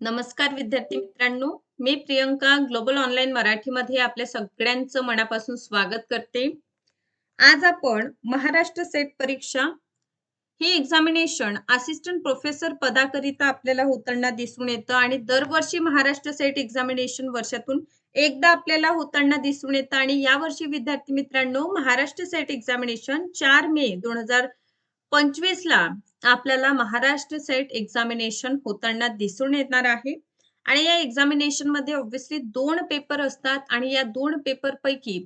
नमस्कार विद्यार्थी मित्रांनो. मी प्रियंका ग्लोबल ऑनलाईन मराठीमध्ये आपल्या सगळ्यांचं मनापासून स्वागत करते. आज आपण महाराष्ट्र सेट परीक्षा ही एक्झामिनेशन असिस्टंट प्रोफेसर पदाकरिता आपल्याला होताना दिसून येतं आणि दरवर्षी महाराष्ट्र सेट एक्झामिनेशन वर्षातून एकदा आपल्याला होताना दिसून येतं आणि यावर्षी विद्यार्थी मित्रांनो महाराष्ट्र सेट एक्झामिनेशन चार मे दोन हजार पंचवीस ला आपल्याला महाराष्ट्र सेट एक्झामिनेशन होताना दिसून येणार आहे. आणि या एक्झामिनेशनमध्ये ऑब्व्हियसली दोन पेपर असतात आणि या दोन पेपर पैकी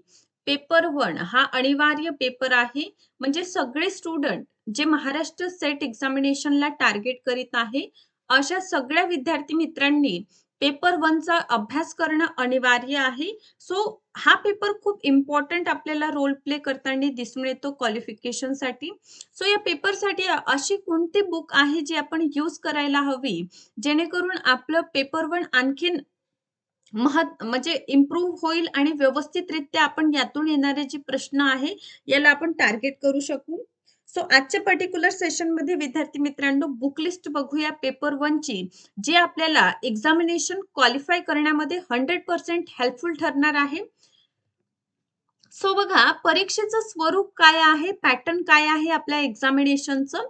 पेपर वन हा अनिवार्य पेपर आहे. म्हणजे सगळे स्टुडंट जे महाराष्ट्र सेट एक्झामिनेशनला टार्गेट करीत आहे अशा सगळ्या विद्यार्थी मित्रांनी पेपर वनचा अभ्यास करणं अनिवार्य आहे. सो हा पेपर खूप इम्पॉर्टंट आपल्याला रोल प्ले करताना दिसून येतो क्वालिफिकेशनसाठी सो या पेपरसाठी अशी कोणती बुक आहे जी आपण यूज करायला हवी? जेणेकरून आपलं पेपर वन आणखीन महत् म्हणजे इम्प्रूव्ह होईल आणि व्यवस्थितरित्या आपण यातून येणारे जे प्रश्न आहे याला आपण टार्गेट करू शकू. सो आजच्या पर्टिक्युलर सेशनमध्ये विद्यार्थी मित्रांनो बुक लिस्ट बघूया पेपर ची जे आपल्याला एक्झामिनेशन क्वालिफाय करण्यामध्ये हंड्रेड पर्सेंट हेल्पफुल ठरणार आहे. सो बघा परीक्षेचं स्वरूप काय आहे पॅटर्न काय आहे आपल्या एक्झामिनेशनचं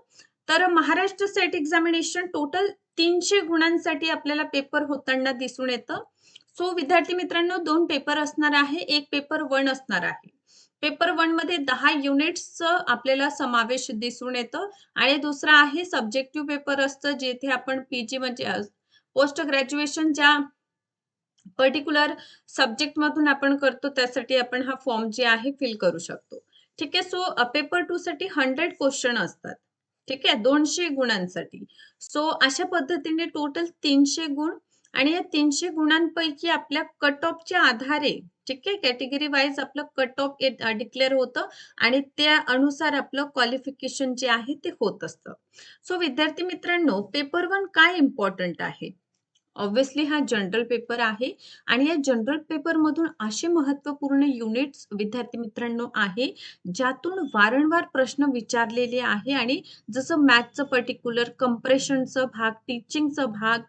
तर महाराष्ट्र सेट एक्झामिनेशन टोटल तीनशे गुणांसाठी आपल्याला पेपर होताना दिसून येतं. सो विद्यार्थी मित्रांनो दोन पेपर असणार आहे एक पेपर वन असणार आहे. पेपर वनमध्ये दहा युनिट्स आपल्याला समावेश दिसून येतं. आणि दुसरा आहे सब्जेक्टिव्ह पेपर असतं जेथे आपण पीजी म्हणजे पोस्ट ग्रॅज्युएशन ज्या पर्टिक्युलर सब्जेक्ट मधून आपण करतो त्यासाठी आपण हा फॉर्म जे आहे फिल करू शकतो. ठीक आहे? सो पेपर टू साठी हंड्रेड क्वेश्चन असतात. ठीक आहे? दोनशे गुणांसाठी. सो अशा पद्धतीने टोटल तीनशे गुण आणि या तीनशे गुणांपैकी आपल्या कट ऑफच्या आधारे ठीक आहे? कॅटेगरी वाईज आपलं कट ऑफ डिक्लेअर होतं आणि त्या अनुसार आपलं क्वालिफिकेशन जे आहे ते होत असतं. सो विद्यार्थी मित्रांनो पेपर वन काय इम्पॉर्टंट आहे? ऑब्व्हियसली हा जनरल पेपर आहे आणि या जनरल पेपर मधून असे महत्त्वपूर्ण युनिट्स विद्यार्थी मित्रांनो आहे ज्यातून वारंवार प्रश्न विचारलेले आहे आणि जसं मॅथचं पर्टिक्युलर कंप्रेशनचं भाग टीचिंगचं भाग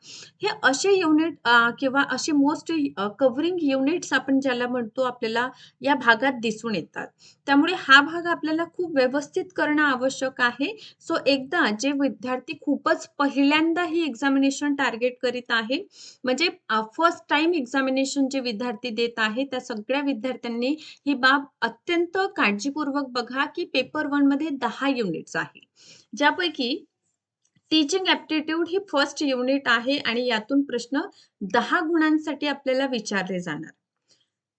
हे असे युनिट किंवा असे मोस्ट कव्हरिंग युनिट्स आपण ज्याला म्हणतो आपल्याला या भागात दिसून येतात. त्यामुळे हा भाग आपल्याला खूप व्यवस्थित करणं आवश्यक आहे. सो एकदा जे विद्यार्थी खूपच पहिल्यांदा ही एक्झामिनेशन टार्गेट करीत आहे म्हणजे फर्स्ट टाइम एक्झामिनेशन जे विद्यार्थी देत आहे त्या सगळ्या विद्यार्थ्यांनी ही बाब अत्यंत काळजीपूर्वक बघा की पेपर वनमध्ये दहा युनिट्स आहे. ज्यापैकी टीचिंग ऍप्टिट्यूड ही फर्स्ट युनिट आहे आणि यातून प्रश्न दहा गुणांसाठी आपल्याला विचारले जाणार.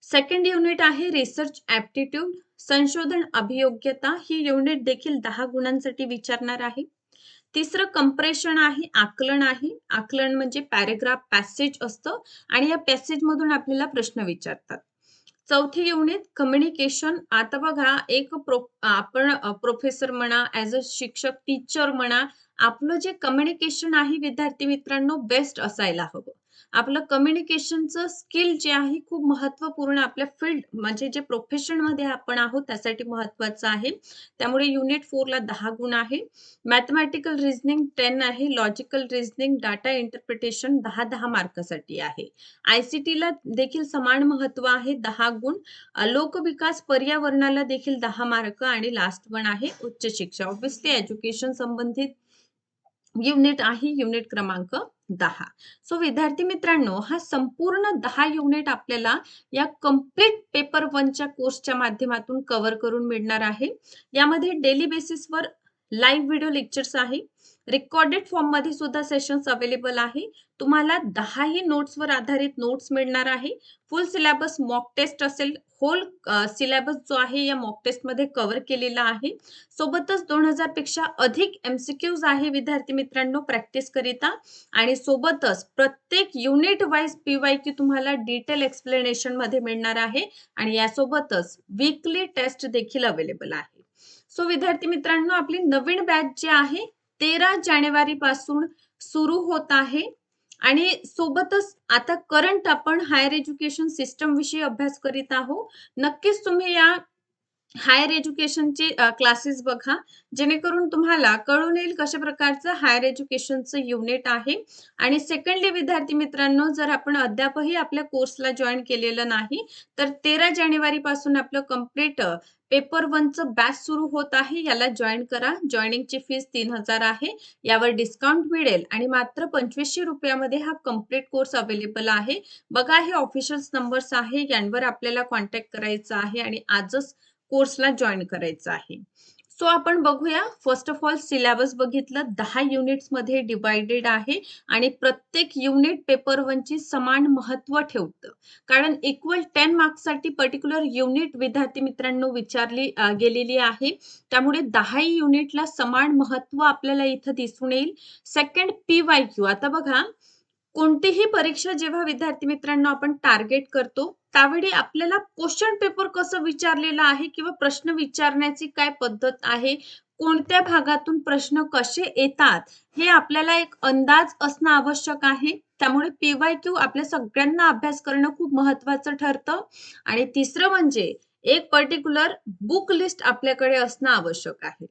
सेकंड युनिट आहे रिसर्च ऍप्टिट्यूड संशोधन अभियोग्यता. ही युनिट देखील दहा गुणांसाठी विचारणार आहे. तिसरं कंप्रेशन आहे आकलन आहे. आकलन म्हणजे पॅरेग्राफ पॅसेज असतं आणि या पॅसेज मधून आपल्याला प्रश्न विचारतात. चौथी युनिट कम्युनिकेशन आता बघा एक प्रो आपण प्रोफेसर म्हणा ऍज अ शिक्षक टीचर म्हणा आपलं जे कम्युनिकेशन आहे विद्यार्थी मित्रांनो बेस्ट असायला हवं. आपलं कम्युनिकेशनचं स्किल जे आहे खूप महत्त्वपूर्ण आपल्या फील्ड म्हणजे जे प्रोफेशनमध्ये आपण आहोत त्यासाठी महत्वाचं आहे. त्यामुळे युनिट फोरला दहा गुण आहे. मॅथमॅटिकल रिझनिंग टेन आहे. लॉजिकल रिझनिंग डाटा इंटरप्रिटेशन दहा दहा मार्कासाठी आहे. आयसीटीला देखील समान महत्त्व आहे दहा गुण. लोकविकास पर्यावरणाला देखील दहा मार्क आणि लास्ट वन आहे उच्च शिक्षा. ऑब्विसली एज्युकेशन संबंधित युनिट आहे युनिट क्रमांक. दहा. सो विद्यार्थी मित्रांनो हा संपूर्ण दहा युनिट आपल्याला या कंप्लीट पेपर वनच्या कोर्सच्या माध्यमातून कव्हर करून मिळणार आहे. यामध्ये डेली बेसिसवर लाईव्ह व्हिडिओ लेक्चर्स आहे. रेकॉर्डेड फॉर्ममध्ये सुद्धा सेशन्स अवेलेबल आहे. तुम्हाला दहाही नोट्सवर आधारित नोट्स मिळणार आहे. फुल सिलेबस मॉक टेस्ट असेल. होल सिलेबस जो आहे या मॉक टेस्टमध्ये कव्हर केलेला आहे. सोबतच दोन हजारपेक्षा अधिक एमसीक्यूज आहे विद्यार्थी मित्रांनो प्रॅक्टिस करिता. आणि सोबतच प्रत्येक युनिट वाईज पीवाय क्यू तुम्हाला डिटेल एक्सप्लेनेशनमध्ये मिळणार आहे. आणि यासोबतच वीकली टेस्ट देखील अवेलेबल आहे. सो विद्यार्थी मित्रांनो आपली नवीन बॅच जी आहे तेरा जानेवारी पासून सुरू होत आहे. आणि सोबतच आता करंट आपण हायर एज्युकेशन सिस्टम विषयी अभ्यास करीत आहोत. नक्कीच तुम्ही या हायर एज्युकेशनचे क्लासेस बघा. जेणेकरून तुम्हाला कळून येईल कशा प्रकारचं हायर एज्युकेशनचं युनिट आहे. आणि सेकंडली विद्यार्थी मित्रांनो जर आपण अद्यापही आपल्या कोर्सला जॉईन केलेलं नाही तर तेरा जानेवारी पासून आपलं कंप्लीट पेपर वनचं बॅच सुरू होत आहे. याला जॉईन करा. जॉईनिंगची फीस तीन हजार आहे. यावर डिस्काउंट मिळेल. आणि मात्र पंचवीसशे रुपयामध्ये हा कंप्लीट कोर्स अवेलेबल आहे. बघा हे ऑफिशियल नंबर्स आहे. यांवर आपल्याला कॉन्टॅक्ट करायचा आहे. आणि आजच कोर्सला जॉईन करायचं आहे. सो आपण बघूया. फर्स्ट ऑफ ऑल सिलेबस बघितलं. दहा युनिट्समध्ये डिवायडेड आहे आणि प्रत्येक युनिट पेपर वनची समान महत्त्व ठेवतं. कारण इक्वल टेन मार्क्ससाठी पर्टिक्युलर युनिट विद्यार्थी मित्रांनो विचारली गेलेली आहे. त्यामुळे दहाही युनिटला समान महत्त्व आपल्याला इथं दिसून येईल. सेकंड पी वाय क्यू आता बघा. कोणतीही परीक्षा जेव्हा विद्यार्थी मित्रांनो आपण टार्गेट करतो त्यावेळी आपल्याला क्वेश्चन पेपर कसं विचारलेलं आहे किंवा प्रश्न विचारण्याची काय पद्धत आहे? कोणत्या भागातून प्रश्न कसे येतात? हे आपल्याला एक अंदाज असणं आवश्यक आहे. त्यामुळे पीवाय क्यू आपल्या सगळ्यांना अभ्यास करणं खूप महत्वाचं ठरतं. आणि तिसरं म्हणजे एक पर्टिक्युलर बुक लिस्ट आपल्याकडे असणं आवश्यक आहे.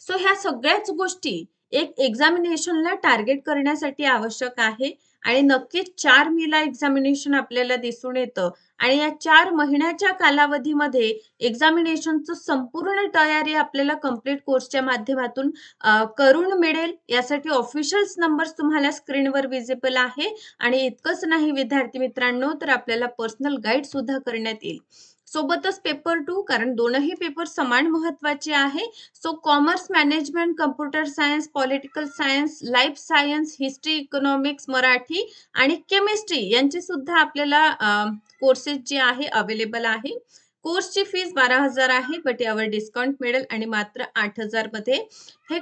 सो ह्या सगळ्याच गोष्टी एक एक्झामिनेशनला टार्गेट करण्यासाठी आवश्यक आहे. आणि नक्कीच चार मेला एक्झामिनेशन आपल्याला दिसून येतं. आणि या चार महिन्याच्या कालावधीमध्ये एक्झामिनेशनचं संपूर्ण तयारी आपल्याला कंप्लीट कोर्सच्या माध्यमातून करून मिळेल. यासाठी ऑफिशियल्स नंबर्स तुम्हाला स्क्रीनवर विजिबल आहे. आणि इतकंच नाही विद्यार्थी मित्रांनो तर आपल्याला पर्सनल गाईड सुद्धा करण्यात येईल. सोबतच पेपर टू कारण दोनही पेपर समान महत्त्वाचे आहे. So commerce management computer science political science life science history economics Marathi आणि केमिस्ट्री यांचे सुद्धा आपल्याला कोर्सेस जे आहे अवेलेबल आहे. कोर्सची फीस बारा हजार आहे बट यावर डिस्काउंट मिळेल आणि मात्र आठ हजारमध्ये हे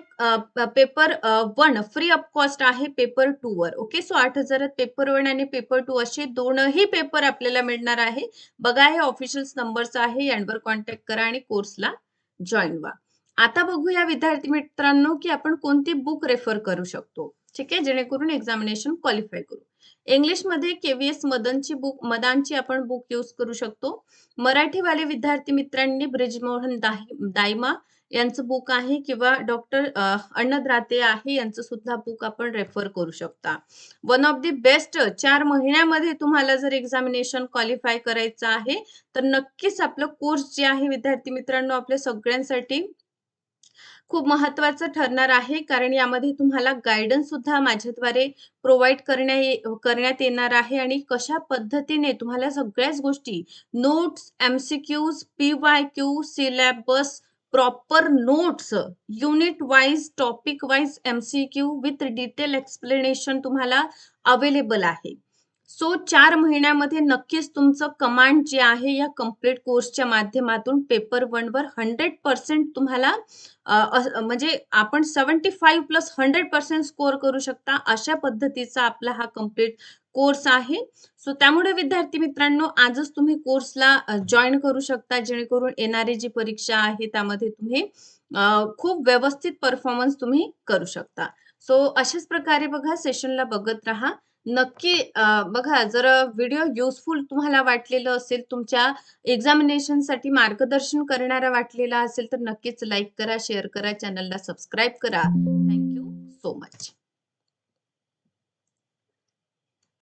paper one free of cost आहे पेपर टू वर. ओके सो आठ हजारात पेपर वन आणि पेपर टू असे दोनही पेपर आपल्याला मिळणार आहे. बघा हे ऑफिशियल नंबर्स आहे यांवर कॉन्टॅक्ट करा आणि कोर्सला जॉईन व्हा. आता बघूया विद्यार्थी मित्रांनो की आपण कोणती बुक रेफर करू शकतो. ठीक आहे? जेणेकरून एक्झामिनेशन क्वालिफाय करू. इंग्लिशमध्ये केव्हीएस मदनची बुक मदानची आपण बुक यूज करू शकतो. मराठीवाले विद्यार्थी मित्रांनी ब्रिजमोहन दायमा यांचं बुक आहे किंवा डॉक्टर अन्नद्राते आहे यांचं सुद्धा बुक आपण रेफर करू शकता. वन ऑफ दी बेस्ट चार महिन्यामध्ये तुम्हाला जर एक्झामिनेशन क्वालिफाय करायचं आहे तर नक्कीच आपलं कोर्स जे आहे विद्यार्थी मित्रांनो आपल्या सगळ्यांसाठी खूप महत्वाचं ठरणार आहे. कारण यामध्ये तुम्हाला गायडन्स सुद्धा माझ्याद्वारे प्रोव्हाइड करण्या करण्यात येणार आहे. आणि कशा पद्धतीने तुम्हाला सगळ्याच गोष्टी notes MCQs P Y Q syllabus proper notes unit wise topic wise MCQ with detail explanation तुम्हाला अवेलेबल आहे. सो चार महिन्यामध्ये नक्कीच तुमचं कमांड जे आहे या कंप्लीट कोर्सच्या माध्यमातून पेपर वन वर हंड्रेड पर्सेंट तुम्हाला म्हणजे आपण seventy five plus hundred percent score करू शकता अशा पद्धतीचा आपला हा कंप्लीट कोर्स आहे. सो त्यामुळे विद्यार्थी मित्रांनो आजच तुम्ही कोर्सला जॉईन करू शकता जेणेकरून येणारी जी परीक्षा आहे त्यामध्ये तुम्ही खूप व्यवस्थित परफॉर्मन्स तुम्ही करू शकता. सो अशाच प्रकारे बघा सेशनला बघत राहा. नक्की बघा जर व्हिडिओ युजफुल तुम्हाला वाटलेलं असेल तुमच्या एक्झामिनेशनसाठी मार्गदर्शन करणारा वाटलेला असेल तर नक्कीच लाईक करा शेअर करा चॅनलला सबस्क्राईब करा. Thank you so much.